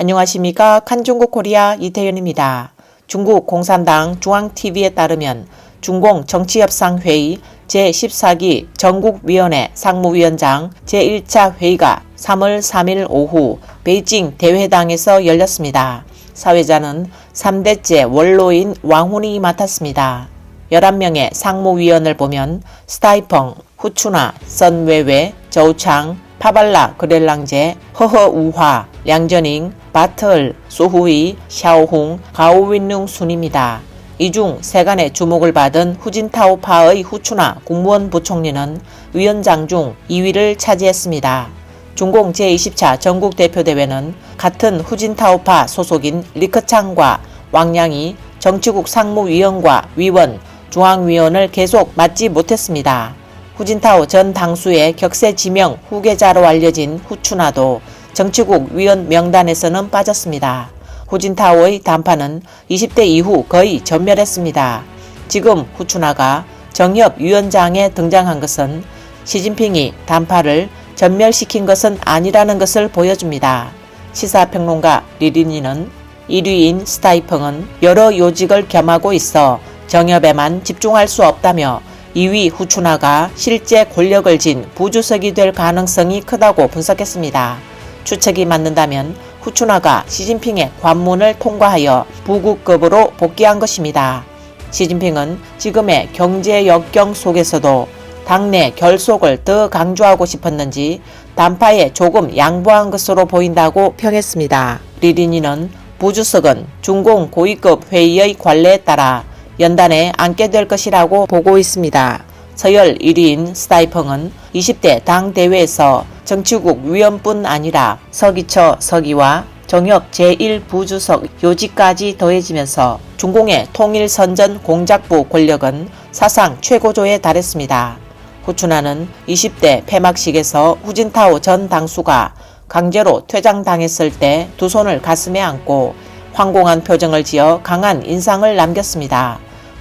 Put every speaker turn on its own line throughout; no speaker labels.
안녕하십니까. 칸중국 코리아 이태현입니다. 중국 공산당 중앙TV에 따르면 중공 정치협상회의 제14기 전국위원회 상무위원장 제1차 회의가 3월 3일 오후 베이징 대회당에서 열렸습니다. 사회자는 3대째 원로인 왕훈이 맡았습니다. 11명의 상무위원을 보면 스타이펑, 후추나, 선웨웨, 저우창, 파발라 그렐랑제, 허허우화, 량저닝, 바틀, 소후이, 샤오홍, 가오윈룽 순입니다. 이 중 세간의 주목을 받은 후진타오파의 후추나 국무원 부총리는 위원장 중 2위를 차지했습니다. 중공 제20차 전국대표대회는 같은 후진타오파 소속인 리커창과 왕양이 정치국 상무위원과 위원, 중앙위원을 계속 맡지 못했습니다. 후진타오 전 당수의 격세 지명 후계자로 알려진 후추나도 정치국 위원 명단에서는 빠졌습니다. 후진타오의 단파는 20대 이후 거의 전멸했습니다. 지금 후추나가 정협 위원장에 등장한 것은 시진핑이 단파를 전멸시킨 것은 아니라는 것을 보여줍니다. 시사평론가 리린이는 1위인 스타이펑은 여러 요직을 겸하고 있어 정협에만 집중할 수 없다며 2위 후추나가 실제 권력을 진 부주석이 될 가능성이 크다고 분석했습니다. 추측이 맞는다면 후추나가 시진핑의 관문을 통과하여 부국급으로 복귀한 것입니다. 시진핑은 지금의 경제 역경 속에서도 당내 결속을 더 강조하고 싶었는지 단파에 조금 양보한 것으로 보인다고 평했습니다. 리린이는 부주석은 중공 고위급 회의의 관례에 따라 연단에 앉게 될 것이라고 보고 있습니다. 서열 1위인 스타이펑은 20대 당 대회에서 정치국 위원뿐 아니라 서기처 서기와 정협 제1부주석 요직까지 더해지면서 중공의 통일선전 공작부 권력은 사상 최고조에 달했습니다. 후추나는 20대 폐막식에서 후진타오 전 당수가 강제로 퇴장당했을 때 두 손을 가슴에 안고 황공한 표정을 지어 강한 인상을 남겼습니다.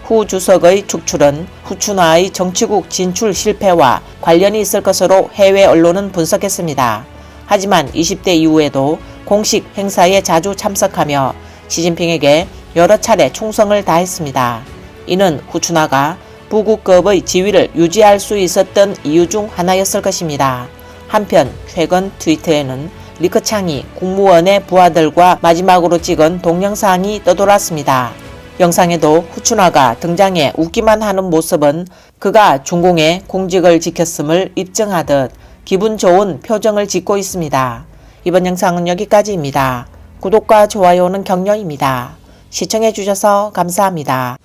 후 주석의 축출은 후추나의 정치국 진출 실패와 관련이 있을 것으로 해외 언론은 분석했습니다. 하지만 20대 이후에도 공식 행사에 자주 참석하며 시진핑에게 여러 차례 충성을 다했습니다. 이는 후추나가 부국급의 지위를 유지할 수 있었던 이유 중 하나였을 것입니다. 한편 최근 트위터에는 리커창이 국무원의 부하들과 마지막으로 찍은 동영상이 떠돌았습니다. 영상에도 후추나가 등장해 웃기만 하는 모습은 그가 중공의 공직을 지켰음을 입증하듯 기분 좋은 표정을 짓고 있습니다. 이번 영상은 여기까지입니다. 구독과 좋아요는 격려입니다. 시청해주셔서 감사합니다.